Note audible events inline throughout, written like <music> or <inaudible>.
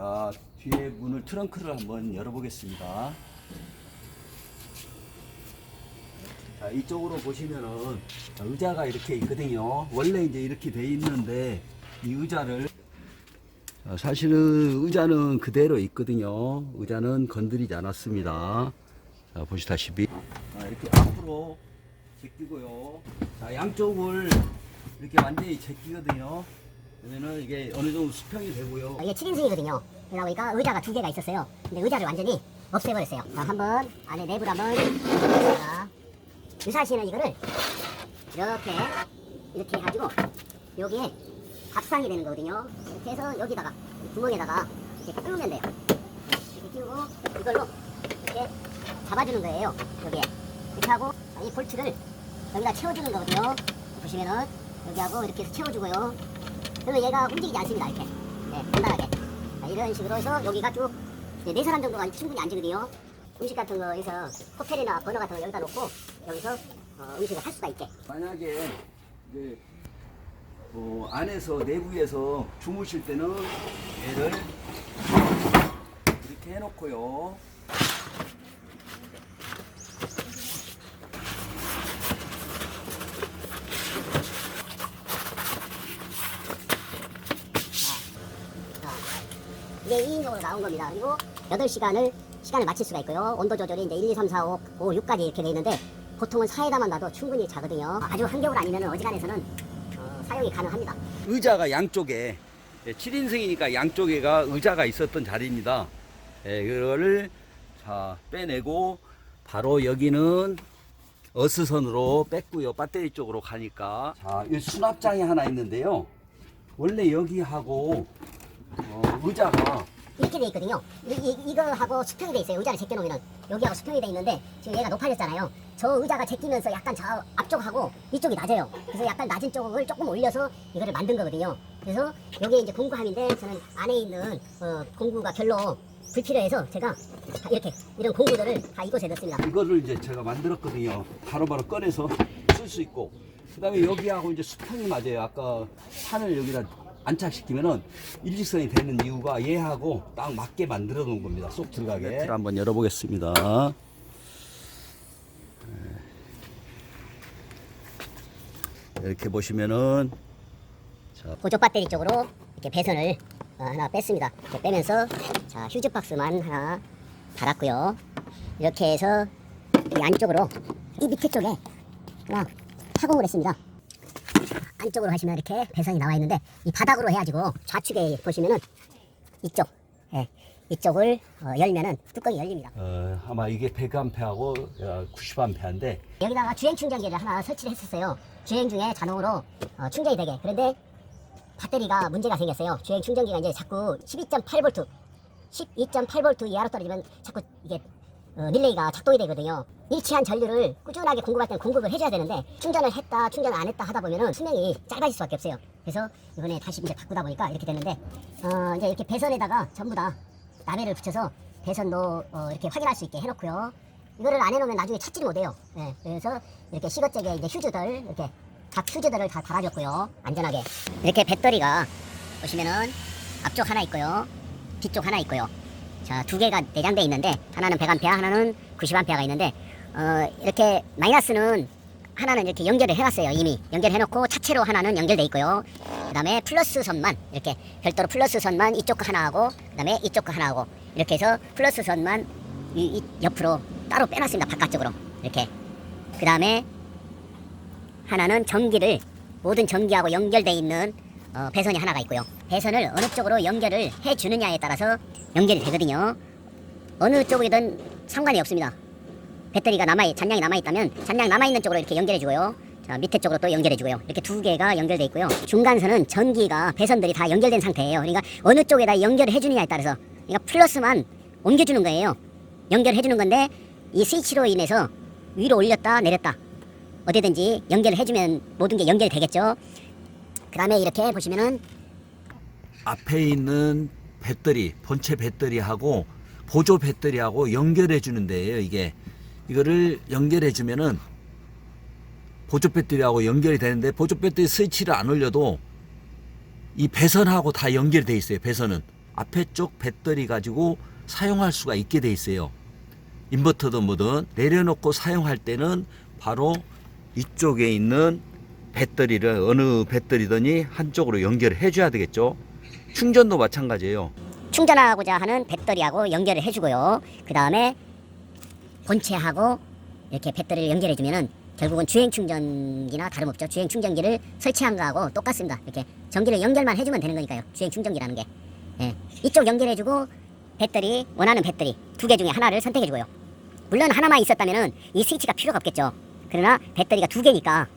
자, 뒤에 문을 트렁크를 한번 열어보겠습니다. 자, 이쪽으로 보시면은 의자가 이렇게 있거든요. 원래 이제 이렇게 돼 있는데 이 의자를 자, 사실은 의자는 그대로 있거든요. 의자는 건드리지 않았습니다. 자, 보시다시피 자, 이렇게 앞으로 제끼고요. 자, 양쪽을 이렇게 완전히 제끼거든요. 그러면은 이게 어느 정도 수평이 되고요. 이게 7인승이거든요. 그러다 보니까 의자가 두 개가 있었어요. 근데 의자를 완전히 없애버렸어요. 자, 한번 안에 내부를 한번 자, 유사 씨는 이거를 이렇게 이렇게 해가지고 여기에 밥상이 되는 거거든요. 이렇게 해서 여기다가 구멍에다가 이렇게 뚫으면 돼요. 이렇게 띄우고 이걸로 이렇게 잡아주는 거예요. 여기에 이렇게 하고 이 볼트를 여기다 채워주는 거거든요. 보시면은 여기하고 이렇게 해서 채워주고요. 그러면 얘가 움직이지 않습니다. 이렇게 네, 간단하게 자, 이런 식으로 해서 여기가 쭉네 사람 정도가 충분히 앉으거든요. 음식 같은 거에서 호텔이나 버너 같은 거 여기다 놓고 여기서 어, 음식을 할 수가 있게 만약에 이제 어, 안에서 내부에서 주무실 때는 얘를 이렇게 해놓고요. 이게 2인용으로 나온 겁니다. 그리고 8시간을 시간을 맞출 수가 있고요. 온도 조절이 이제 1, 2, 3, 4, 5, 5, 6까지 이렇게 돼 있는데 보통은 4에다만 놔도 충분히 자거든요. 아주 한겨울 아니면 어지간해서는 어, 사용이 가능합니다. 의자가 양쪽에 7인승이니까 양쪽에가 의자가 있었던 자리입니다. 예, 그거를 자 빼내고 바로 여기는 어스선으로 뺐고요. 배터리 쪽으로 가니까 자, 이 수납장이 하나 있는데요. 원래 여기하고 어, 의자가 이렇게 돼 있거든요. 이, 이, 이거하고 수평이 돼 있어요. 의자를 제껴 놓으면 여기하고 수평이 돼 있는데 지금 얘가 높아졌잖아요. 저 의자가 제끼면서 약간 저 앞쪽하고 이쪽이 낮아요. 그래서 약간 낮은 쪽을 조금 올려서 이거를 만든 거거든요. 그래서 여기 이제 공구함인데 저는 안에 있는 어, 공구가 별로 불필요해서 제가 다 이렇게 이런 공구들을 다 이곳에 넣습니다. 이거를 이제 제가 만들었거든요. 바로바로 꺼내서 쓸 수 있고. 그 다음에 여기하고 이제 수평이 맞아요. 아까 판을 여기다 안착시키면은 일직선이 되는 이유가 얘하고 딱 맞게 만들어 놓은 겁니다. 쏙 들어가게. 배트를 한번 열어보겠습니다. 네. 이렇게 보시면은 자, 보조 배터리 쪽으로 이렇게 배선을 어, 하나 뺐습니다. 이렇게 빼면서 자 휴즈 박스만 하나 달았고요. 이렇게 해서 이 안쪽으로 이 밑에 쪽에 하나 타공을 했습니다. 안쪽으로 하시면 이렇게 배선이 나와 있는데 이 바닥으로 해가지고 좌측에 보시면은 이쪽 예, 이쪽을 어, 열면은 뚜껑이 열립니다. 어, 아마 이게 100A하고 90A인데 여기다가 주행 충전기를 하나 설치를 했었어요. 주행 중에 자동으로 어, 충전이 되게. 그런데 배터리가 문제가 생겼어요. 주행 충전기가 이제 자꾸 12.8V, 12.8V 이하로 떨어지면 자꾸 이게 어, 릴레이가 작동이 되거든요. 일치한 전류를 꾸준하게 공급할 때는 공급을 해줘야 되는데 충전을 했다, 충전 안 했다 하다 보면은 수명이 짧아질 수밖에 없어요. 그래서 이번에 다시 이제 바꾸다 보니까 이렇게 됐는데 어, 이제 이렇게 배선에다가 전부 다 라벨을 붙여서 배선도 어, 이렇게 확인할 수 있게 해놓고요. 이거를 안 해놓으면 나중에 찾지를 못해요. 예, 그래서 이렇게 시거잭에 이제 휴즈들 이렇게 각 휴즈들을 다 달아줬고요. 안전하게 이렇게 배터리가 보시면은 앞쪽 하나 있고요, 뒤쪽 하나 있고요. 자, 두 개가 내장돼 있는데 하나는 100A, 하나는 90A가 있는데 어, 이렇게 마이너스는 하나는 이렇게 연결을 해놨어요 이미. 연결해놓고 차체로 하나는 연결돼 있고요. 그 다음에 플러스 선만 이렇게 별도로 플러스 선만 이쪽 거 하나 하고 그 다음에 이쪽 거 하나 하고 이렇게 해서 플러스 선만 이, 이 옆으로 따로 빼놨습니다 바깥쪽으로. 이렇게. 그 다음에 하나는 전기를 모든 전기하고 연결돼 있는 어, 배선이 하나가 있고요 배선을 어느 쪽으로 연결을 해 주느냐에 따라서 연결이 되거든요 어느 쪽이든 상관이 없습니다 배터리가 남아 잔량이 남아 있다면 잔량 남아 있는 쪽으로 이렇게 연결해 주고요. 자 밑에 쪽으로 또 연결해 주고요. 이렇게 두 개가 연결돼 있고요. 중간선은 전기가 배선들이 다 연결된 상태예요. 그러니까 어느 쪽에다 연결을 해 주느냐에 따라서 그러니까 플러스만 옮겨 주는 거예요. 연결해 주는 건데 이 스위치로 인해서 위로 올렸다 내렸다 어디든지 연결을 해주면 모든 게 연결이 되겠죠. 그 다음에 이렇게 보시면은 앞에 있는 배터리, 본체 배터리하고 보조 배터리하고 연결해 주는데요. 이게 이거를 연결해 주면은 보조 배터리하고 연결이 되는데 보조 배터리 스위치를 안 올려도 이 배선하고 다 연결돼 있어요. 배선은 앞에 쪽 배터리 가지고 사용할 수가 있게 돼 있어요. 인버터든 뭐든 내려놓고 사용할 때는 바로 이쪽에 있는 배터리를 어느 배터리더니 한쪽으로 연결해 줘야 되겠죠. 충전도 마찬가지예요. 충전하고자 하는 배터리하고 연결을 해주고요. 그 다음에 본체하고 이렇게 배터리를 연결해 주면은 결국은 주행 충전기나 다름없죠. 주행 충전기를 설치한 거하고 똑같습니다. 이렇게 전기를 연결만 해주면 되는 거니까요. 주행 충전기라는 게. 예. 이쪽 연결해주고 배터리 원하는 배터리 두 개 중에 하나를 선택해주고요. 물론 하나만 있었다면은 이 스위치가 필요가 없겠죠. 그러나 배터리가 두 개니까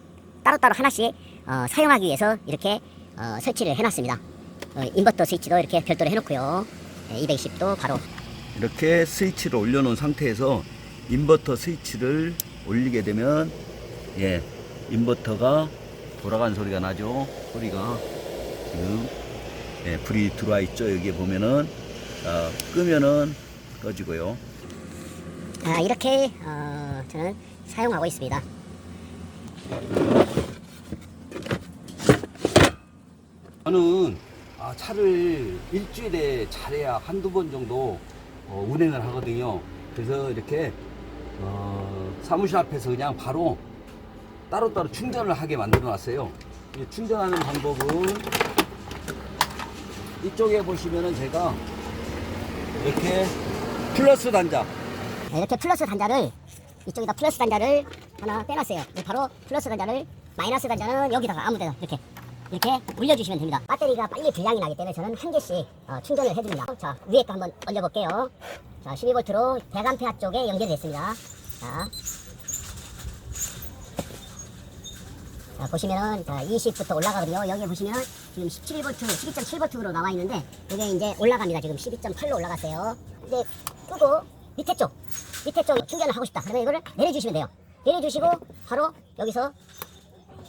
따로따로 하나씩 어, 사용하기 위해서 이렇게 어, 설치를 해놨습니다. 어, 인버터 스위치도 이렇게 별도로 해놓고요. 예, 220도 바로 이렇게 스위치를 올려놓은 상태에서 인버터 스위치를 올리게 되면 예 인버터가 돌아가는 소리가 나죠 소리가 지금 예, 불이 들어와 있죠 여기에 보면은 아, 끄면은 꺼지고요 아, 이렇게 어, 저는 사용하고 있습니다. 저는 아, 차를 일주일에 잘해야 한두 번 정도 어, 운행을 하거든요. 그래서 이렇게 어, 사무실 앞에서 그냥 바로 따로따로 충전을 하게 만들어 놨어요. 이 충전하는 방법은 이쪽에 보시면은 제가 이렇게 플러스 단자 네, 이렇게 플러스 단자를 이쪽에다 플러스 단자를 하나 빼놨어요. 네, 바로 플러스 단자를 마이너스 단자는 여기다가 아무데나 이렇게 이렇게 올려주시면 됩니다. 배터리가 빨리 불량이 나기 때문에 저는 한 개씩 어, 충전을 해줍니다. 자 위에 거 한번 올려볼게요. 자 12V로 100A 쪽에 연결됐습니다. 자, 자 보시면은 자 20부터 올라가거든요. 여기 보시면 지금 17V, 12.7V로 나와 있는데 이게 이제 올라갑니다. 지금 12.8로 올라갔어요. 근데 끄고 밑에 쪽 밑에 쪽 충전을 하고 싶다. 그러면 이거를 내려주시면 돼요. 내려주시고 바로 여기서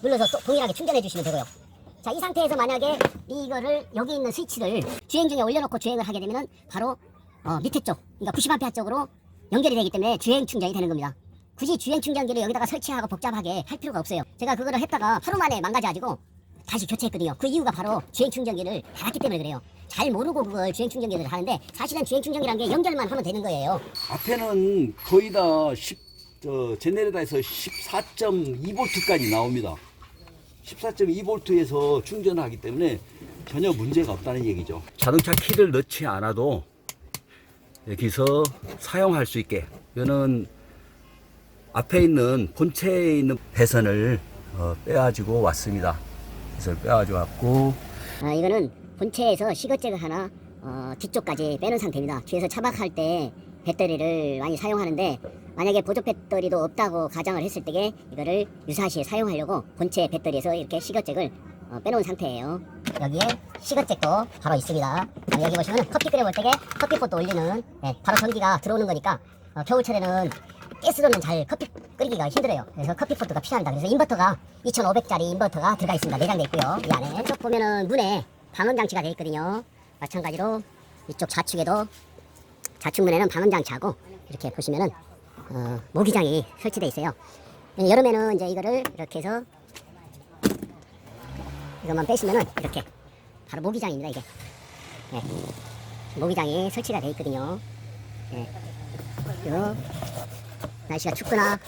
눌러서 또 동일하게 충전해 주시면 되고요. 자, 이 상태에서 만약에 이거를 여기 있는 스위치를 주행 중에 올려놓고 주행을 하게 되면은 바로 어, 밑에 쪽, 그러니까 90A 쪽으로 연결이 되기 때문에 주행 충전이 되는 겁니다. 굳이 주행 충전기를 여기다가 설치하고 복잡하게 할 필요가 없어요. 제가 그거를 했다가 하루 만에 망가져가지고 다시 교체했거든요. 그 이유가 바로 주행 충전기를 달았기 때문에 그래요. 잘 모르고 그걸 주행 충전기를 하는데 사실은 주행 충전기라는 게 연결만 하면 되는 거예요. 앞에는 거의 다 10, 저, 제네레다에서 14.2V까지 나옵니다. 14.2V에서 충전하기 때문에 전혀 문제가 없다는 얘기죠. 자동차 키를 넣지 않아도 여기서 사용할 수 있게 이거는 앞에 있는 본체에 있는 배선을 어, 빼가지고 왔습니다. 배선을 빼가지고 왔고 아, 이거는 본체에서 시거잭을 하나 어, 뒤쪽까지 빼는 상태입니다. 뒤에서 차박할 때 배터리를 많이 사용하는데 만약에 보조 배터리도 없다고 가정을 했을 때에 이거를 유사시에 사용하려고 본체 배터리에서 이렇게 시거잭을 어, 빼놓은 상태예요. 여기에 시거잭도 바로 있습니다. 어, 여기 보시면 커피 끓여볼 때에 커피포트 올리는 네, 바로 전기가 들어오는 거니까 어, 겨울철에는 가스로는 잘 커피 끓이기가 힘들어요. 그래서 커피포트가 필요합니다. 그래서 인버터가 2,500짜리 인버터가 들어가 있습니다. 내장돼 있고요. 이 안에 쭉 보면은 문에 방음 장치가 되어 있거든요. 마찬가지로 이쪽 좌측에도 좌측 문에는 방음 장치하고 이렇게 보시면은 어, 모기장이 설치되어 있어요. 여름에는 이제 이거를 이렇게 해서 이것만 빼시면은 이렇게 바로 모기장입니다. 이게 예. 모기장이 설치가 되어 있거든요. 예. 날씨가 춥거나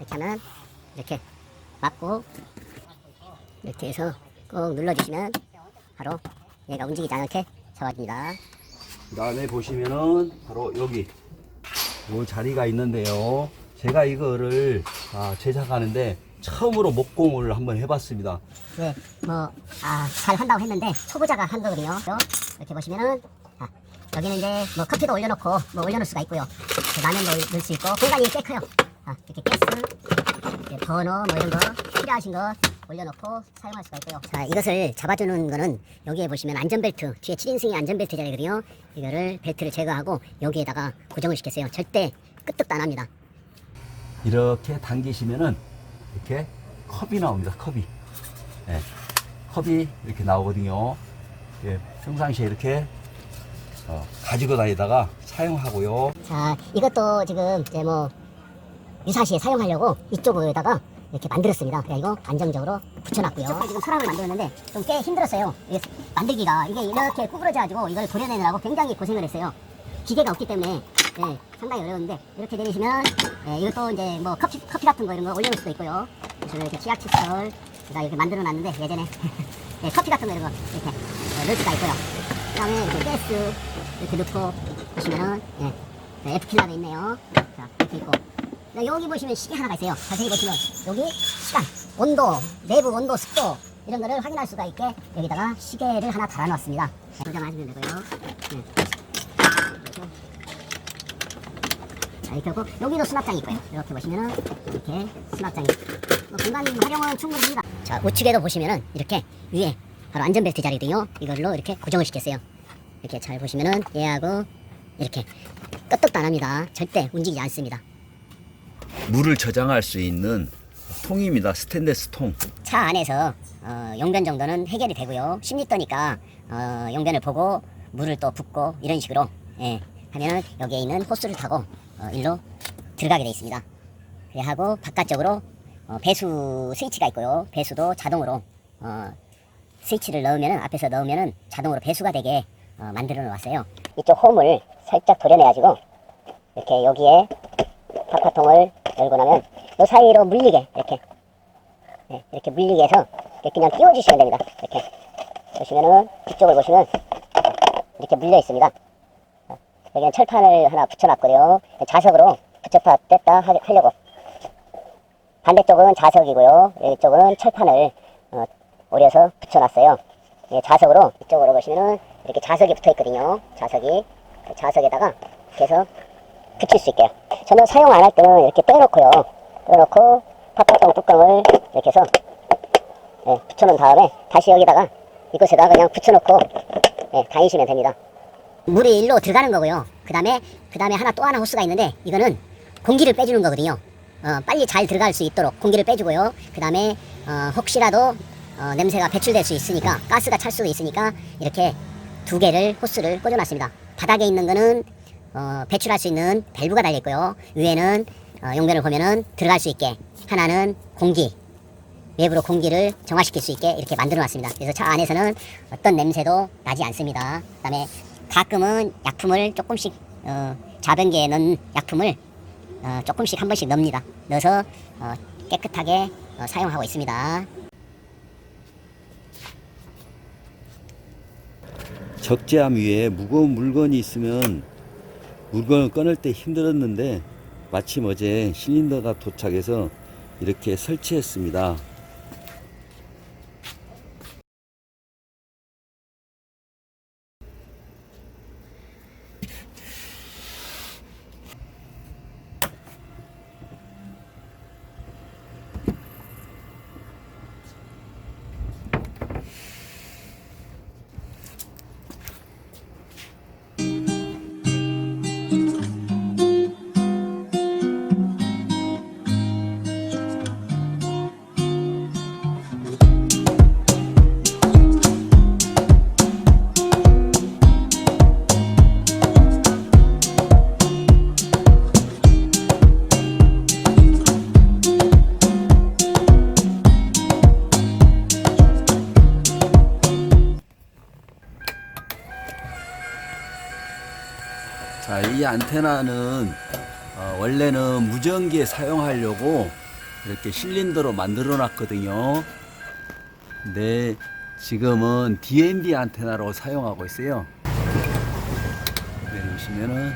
이렇게 하면 이렇게 막고 이렇게 해서 꼭 눌러주시면 바로 얘가 움직이지 않게 잡아줍니다. 그 다음에 보시면은 바로 여기 요 자리가 있는데요. 제가 이거를 아, 제작하는데 처음으로 목공을 한번 해봤습니다. 네, 뭐, 아, 잘 한다고 했는데 초보자가 한 거거든요. 이렇게 보시면은 아, 여기는 이제 뭐 커피도 올려놓고 뭐 올려놓을 수가 있고요. 그 라면도 넣을 수 있고 공간이 꽤 커요. 아, 이렇게 가스, 이렇게 버너 뭐 이런 거 필요하신 거 올려놓고 사용할 수가 있고요. 자, 이것을 잡아주는 거는 여기에 보시면 안전벨트 뒤에 7인승이 안전벨트 자리거든요. 이거를 벨트를 제거하고 여기에다가 고정을 시켰어요. 절대 끄떡도 안 합니다. 이렇게 당기시면은 이렇게 컵이 나옵니다. 컵이. 예, 컵이 이렇게 나오거든요. 예, 평상시에 이렇게 어, 가지고 다니다가 사용하고요. 자, 이것도 지금 이제 뭐 유사시에 사용하려고 이쪽에다가 이렇게 만들었습니다. 그래가지고 안정적으로 붙여놨고요. 이쪽에 지금 서랍을 만들었는데 좀 꽤 힘들었어요. 이게 만들기가 이게 이렇게 구부러져가지고 이걸 도려내느라고 굉장히 고생을 했어요. 기계가 없기 때문에 예, 상당히 어려운데 이렇게 되시면 예, 이것도 이제 뭐 커피 커피 같은 거 이런 거 올려놓을 수도 있고요. 그래서 이렇게 치약 칫솔 제가 이렇게 만들어놨는데 예전에 <laughs> 예, 커피 같은 거 이런 거 이렇게 예, 넣을 수가 있고요. 그 다음에 이렇게 가스 이렇게 넣고 보시면은 예, 네, F킬라도 있네요. 자 이렇게 있고 네, 여기 보시면 시계 하나가 있어요. 자세히 보시면 여기 시간, 온도, 내부 온도, 습도 이런 거를 확인할 수가 있게 여기다가 시계를 하나 달아놨습니다. 자, 조정하시면 되고요. 네. 자, 이렇게 하고 여기도 수납장이 있고요. 이렇게 보시면은 이렇게 수납장이 뭐 공간 활용은 충분합니다. 자, 우측에도 보시면은 이렇게 위에 바로 안전벨트 자리거든요. 이걸로 이렇게 고정을 시켰어요. 이렇게 잘 보시면은 얘하고 이렇게 끄떡도 안 합니다. 절대 움직이지 않습니다. 물을 저장할 수 있는 통입니다. 스테인레스 통. 차 안에서 어, 용변 정도는 해결이 되고요. 10리터니까 어, 용변을 보고 물을 또 붓고 이런 식으로 예, 하면은 여기에 있는 호스를 타고 어, 일로 들어가게 돼 있습니다. 그래 하고 바깥쪽으로 어, 배수 스위치가 있고요. 배수도 자동으로 어, 스위치를 넣으면은 앞에서 넣으면은 자동으로 배수가 되게 어, 만들어 놓았어요. 이쪽 홈을 살짝 도려내 가지고 이렇게 여기에 파파통을 열고 나면 이 사이로 물리게 이렇게 네, 이렇게 물리게 해서 이렇게 그냥 띄워주시면 됩니다. 이렇게 보시면은 뒤쪽을 보시면 이렇게 물려 있습니다. 어, 여기는 철판을 하나 붙여놨고요. 자석으로 붙였다 뗐다 하- 하려고. 반대쪽은 자석이고요. 이쪽은 철판을 어, 오려서 붙여놨어요. 예, 자석으로 이쪽으로 보시면은 이렇게 자석이 붙어 있거든요. 자석이 그 자석에다가 이렇게 해서 붙일 수 있게요. 저는 사용 안 할 때는 이렇게 빼놓고요. 빼놓고 팝팝통 뚜껑을 이렇게 해서 예, 붙여놓은 다음에 다시 여기다가 이곳에다 그냥 붙여놓고 예, 다니시면 됩니다. 물이 일로 들어가는 거고요. 그 다음에 그 다음에 하나 또 하나 호스가 있는데 이거는 공기를 빼주는 거거든요. 어, 빨리 잘 들어갈 수 있도록 공기를 빼주고요. 그 다음에 어, 혹시라도 어, 냄새가 배출될 수 있으니까 가스가 찰 수도 있으니까 이렇게 두 개를 호스를 꽂아놨습니다. 바닥에 있는 거는 어, 배출할 수 있는 밸브가 달려 있고요. 위에는 어, 용변을 보면은 들어갈 수 있게 하나는 공기 외부로 공기를 정화시킬 수 있게 이렇게 만들어 놨습니다. 그래서 차 안에서는 어떤 냄새도 나지 않습니다. 그다음에 가끔은 약품을 조금씩 어, 자변기에 넣은 약품을 어, 조금씩 한 번씩 넣습니다. 넣어서 어, 깨끗하게 어, 사용하고 있습니다. 적재함 위에 무거운 물건이 있으면 물건을 꺼낼 때 힘들었는데 마침 어제 실린더가 도착해서 이렇게 설치했습니다. 이 안테나는 어, 원래는 무전기에 사용하려고 이렇게 실린더로 만들어 놨거든요. 근데 지금은 DND 안테나로 사용하고 있어요. 내려오시면은